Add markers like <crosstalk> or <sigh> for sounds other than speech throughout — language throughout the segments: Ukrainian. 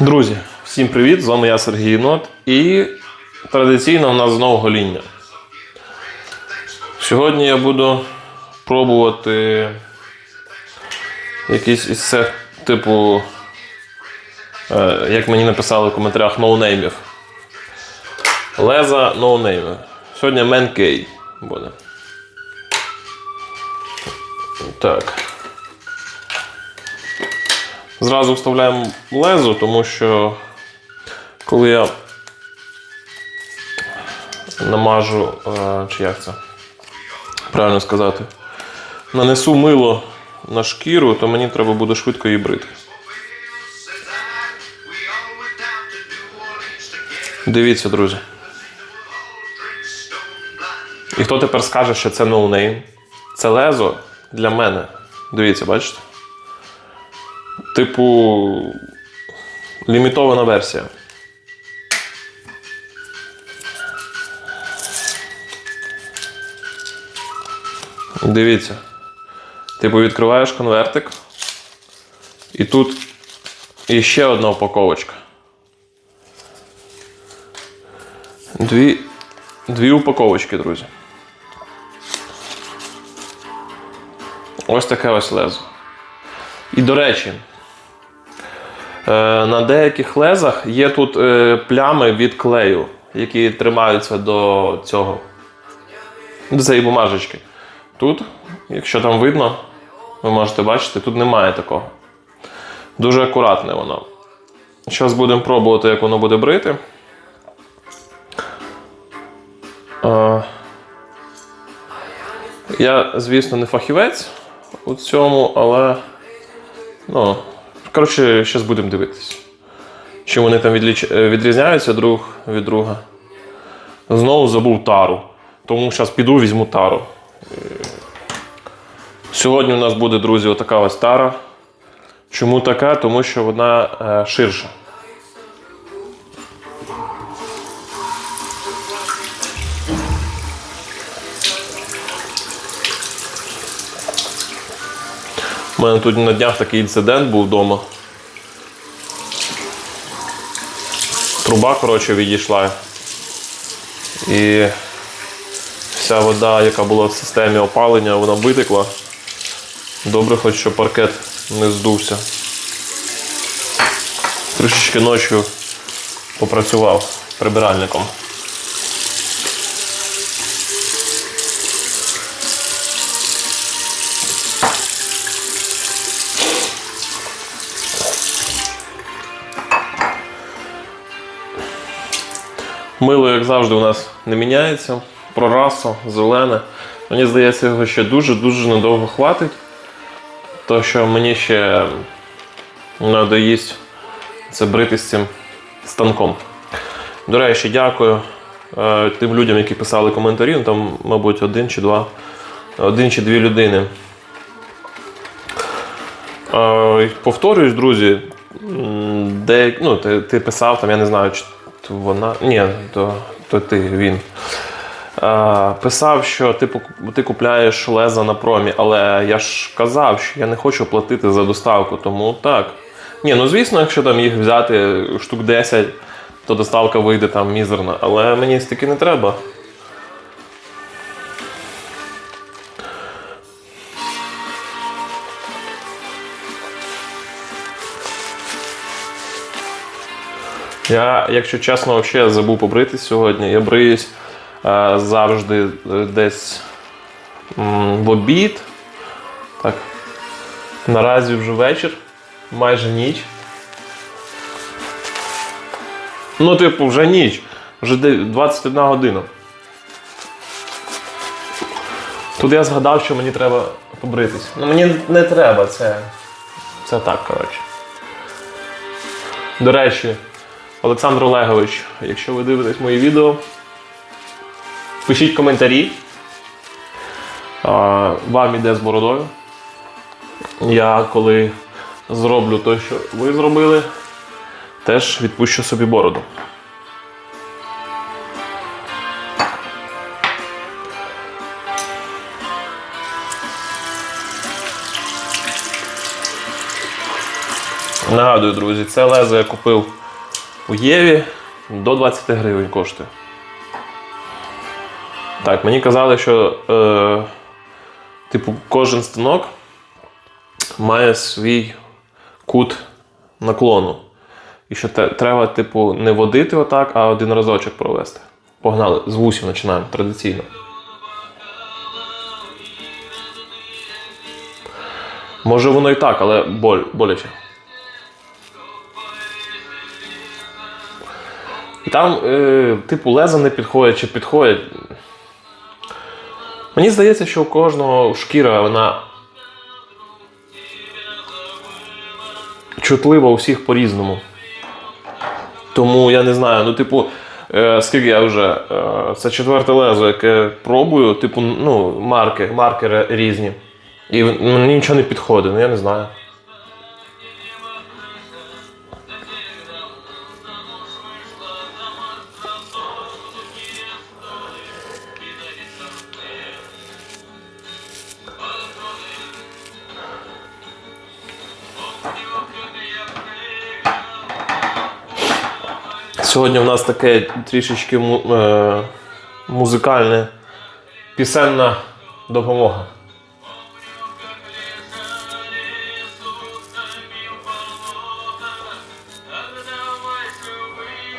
Друзі, всім привіт! З вами я Сергій Єнот. І традиційно у нас знову гоління. Сьогодні я буду пробувати якийсь із цих типу, е, як мені написали в коментарях, ноунеймів. Леза ноунеймів. Сьогодні Мен буде. Так. Зразу вставляємо лезо, тому що коли я намажу, е, чи як це правильно сказати, нанесу мило на шкіру, то мені треба буде швидко її брити. Дивіться, друзі. І хто тепер скаже, що це ноунейм? Це лезо для мене. Дивіться, бачите? Типу, лімітована версія. Дивіться. Типу, відкриваєш конвертик. І тут іще одна упаковочка. Дві, дві упаковочки, друзі. Ось таке ось лезо. І до речі, на деяких лезах є тут е, плями від клею, які тримаються до цього. До цієї бумажечки. Тут, якщо там видно, ви можете бачити, тут немає такого. Дуже акуратне воно. Зараз будемо пробувати, як воно буде брити. Е, Я, звісно, не фахівець у цьому, але. Ну, коротше, зараз будемо дивитися. Чи вони там відліч... е, відрізняються друг від друга. Знову забув тару. Тому зараз піду візьму тару. Е, Сьогодні у нас буде, друзі, отака ось тара. Чому така? Тому що вона е, ширша. У мене тут на днях такий інцидент був вдома. Труба, коротше, відійшла. І вся вода, яка була в системі опалення, вона витекла. Добре, хоч що паркет не здувся. Трішечки ночі попрацював прибиральником. Мило, як завжди, у нас не міняється. Про расу, зелене. Мені здається, його ще дуже-дуже недовго хватить. То, що мені ще надоїсть це брити з цим станком. До речі, дякую е, тим людям, які писали коментарі. Ну, Там, мабуть, один чи два, один чи дві людини. Е, Повторююсь, друзі, де, ну, ти, ти писав, там, я не знаю, чи вона. Ні, то, то ти він. Писав, що ти, ти купляєш леза на промі, але я ж казав, що я не хочу платити за доставку, тому так. Ні, ну звісно, якщо там їх взяти штук 10, то доставка вийде там мізерна, але мені стільки не треба. Я, якщо чесно, взагалі забув побритись сьогодні. Я бриюсь е, завжди е, десь м, в обід. Так. Наразі вже вечір, майже ніч. Ну, типу, вже ніч. Вже 21 година. Тут я згадав, що мені треба побритись. Ну мені не треба, це. Це так, коротше. До речі, Олександр Олегович, якщо ви дивитесь мої відео, пишіть коментарі. Вам іде з бородою. Я коли зроблю те, що ви зробили, теж відпущу собі бороду. Нагадую, друзі, це лезо я купив у Єві до 20 гривень коштує. Так, мені казали, що е, типу, кожен станок має свій кут наклону. І що те- треба, типу, не водити отак, а один разочок провести. Погнали, з вусів починаємо традиційно. Може воно і так, але боль, боляче. Там, е, типу, леза не підходять чи підходять. Мені здається, що у кожного шкіра вона чутлива у всіх по-різному. Тому я не знаю, ну, типу, е, скільки я вже. Е, це четверте лезо, яке пробую, типу, ну, марки, маркери різні. І мені нічого не підходить, ну я не знаю. Сьогодні в нас таке трішечки е, музикальне пісенна допомога.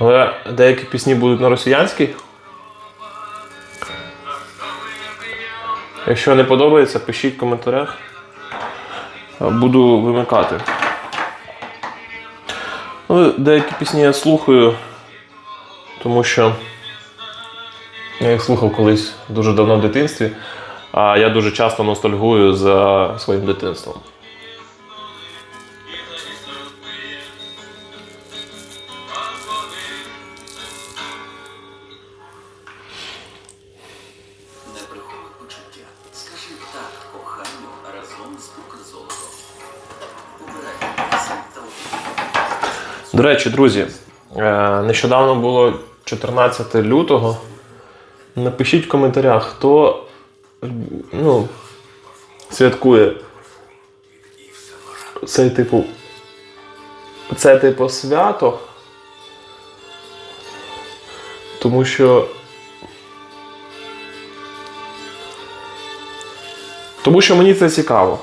Але деякі пісні будуть на росіянській. Якщо не подобається, пишіть в коментарях. Буду вимикати. Ну, деякі пісні я слухаю, тому що я їх слухав колись дуже давно в дитинстві, а я дуже часто ностальгую за своїм дитинством. До речі, друзі, е, нещодавно було 14 лютого. Напишіть в коментарях, хто ну, святкує цей типу. Це типу свято. Тому що. Тому що мені це цікаво.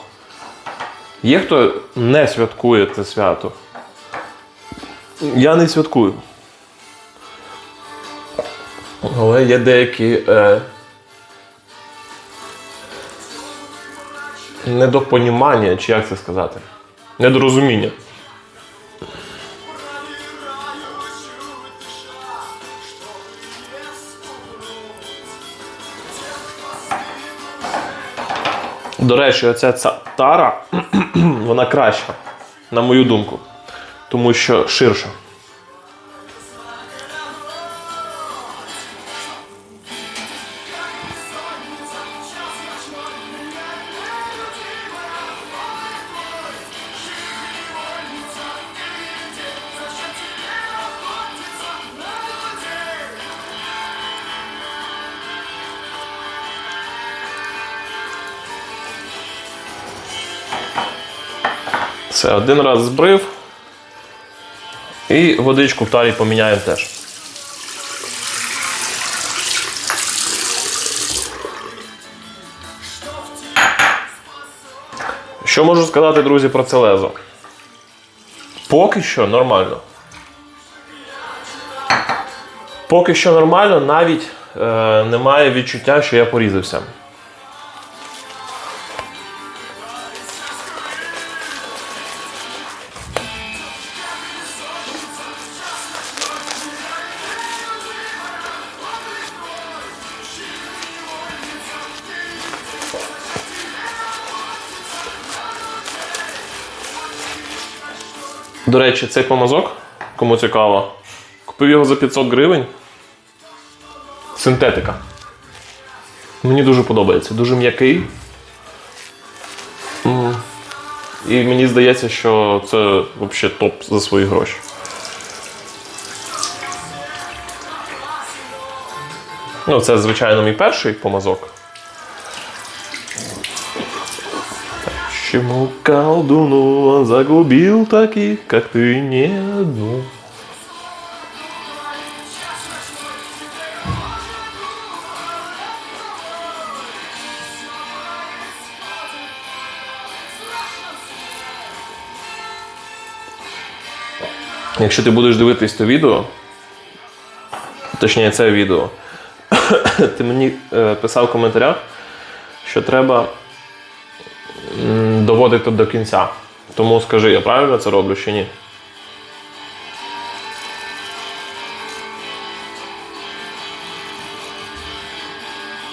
Є хто не святкує це свято. Я не святкую. Але є деякі е, недопонімання, чи як це сказати? Недорозуміння. До речі, оця ця тара, <clears throat> вона краща, на мою думку. Тому що ширша. Все, один раз збрив. І водичку в тарі поміняємо теж. Що можу сказати, друзі, про це лезо? Поки що нормально. Поки що нормально, навіть е, немає відчуття, що я порізався. До речі, цей помазок, кому цікаво, купив його за 500 гривень. Синтетика. Мені дуже подобається. Дуже м'який. І мені здається, що це взагалі топ за свої гроші. Ну, це, звичайно, мій перший помазок. Настоящему колдуну он загубил таких, как ты, не одну. Якщо ти будеш дивитись то відео, точніше це відео, <coughs> ти мені е, писав в коментарях, що треба доводити до кінця. Тому скажи, я правильно це роблю чи ні?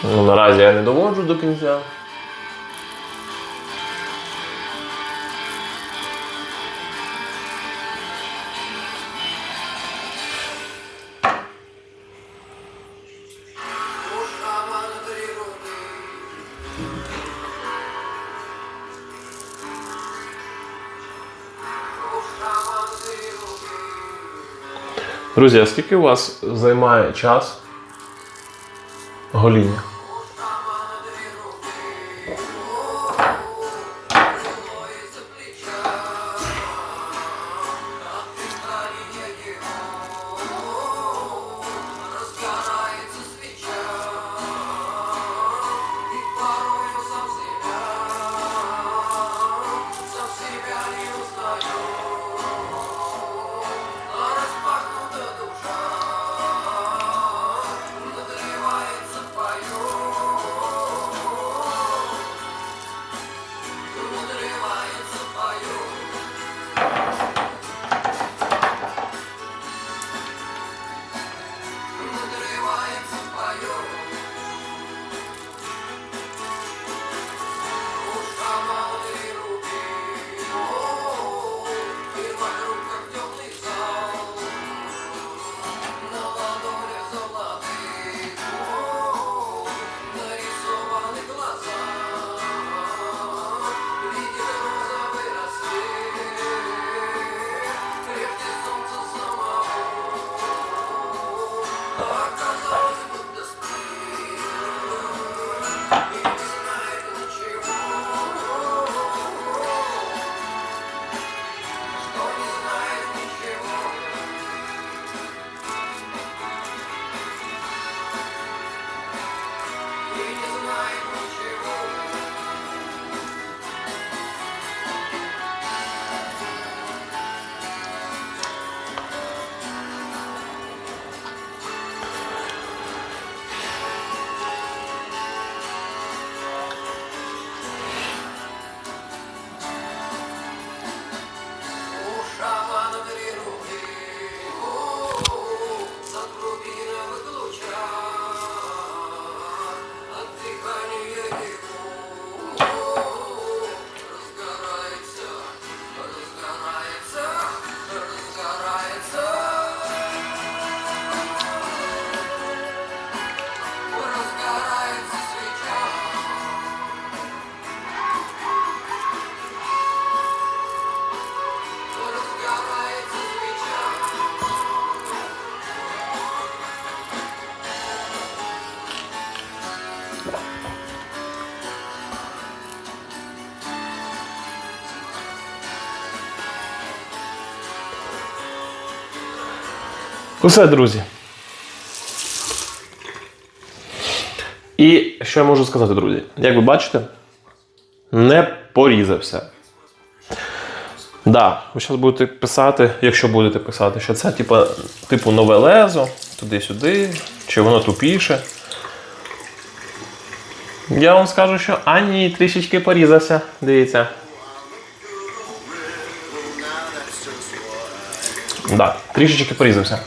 Ну, наразі я не доводжу до кінця. Друзі, а скільки у вас займає час гоління? Усе, друзі. І що я можу сказати, друзі? Як ви бачите, не порізався. Да, ви зараз будете писати, якщо будете писати, що це типу, типу нове лезо, туди-сюди, чи воно тупіше. Я вам скажу, що Ані трішечки порізався. Дивіться. Да, трішечки порізався.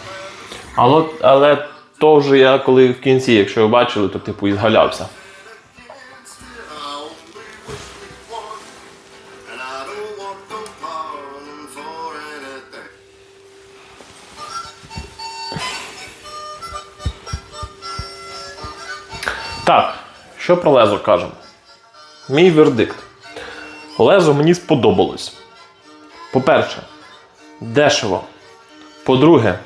Але, але то вже я коли в кінці, якщо ви бачили, то типу і що про лезо кажемо? Мій вердикт. Лезо мені сподобалось. По-перше, дешево. По-друге,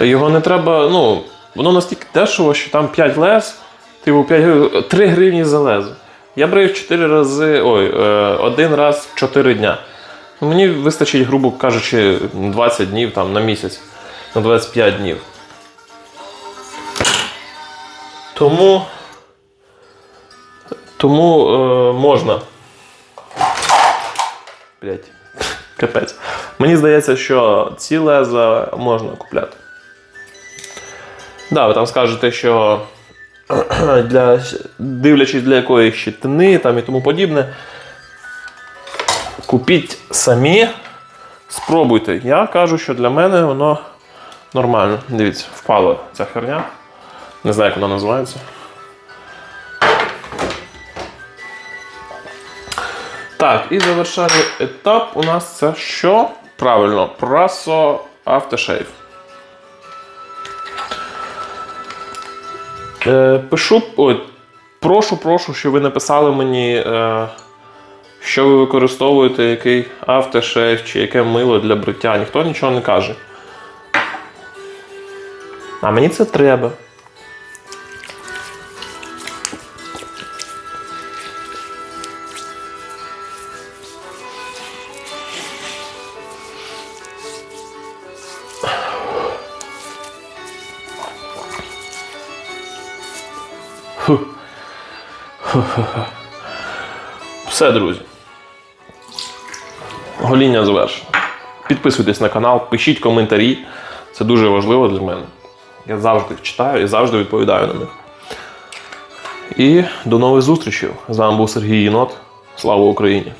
його не треба, ну, воно настільки дешево, що там 5 лез, типу 5 гривень, 3 гривні за лезо. Я брив 4 рази, ой, е, один раз в 4 дня. Ну, Мені вистачить, грубо кажучи, 20 днів там, на місяць, на 25 днів. Тому. Тому е, можна. Блять. <laughs> Капець. Мені здається, що ці леза можна купляти. Да, ви там скажете, що <clears throat> для, дивлячись для якої щитини там і тому подібне. Купіть самі, спробуйте. Я кажу, що для мене воно нормально. Дивіться, впала ця херня. Не знаю, як вона називається. Так, і завершальний етап у нас це що? Правильно, прасо Aftershave. Е, пишу, ой, прошу, прошу, щоб ви написали мені, е, що ви використовуєте, який автошейв чи яке мило для бриття. Ніхто нічого не каже. А мені це треба. <laughs> Все, друзі. Гоління завершено. Підписуйтесь на канал, пишіть коментарі. Це дуже важливо для мене. Я завжди читаю і завжди відповідаю на них. І до нових зустрічей. З вами був Сергій Єнот. Слава Україні!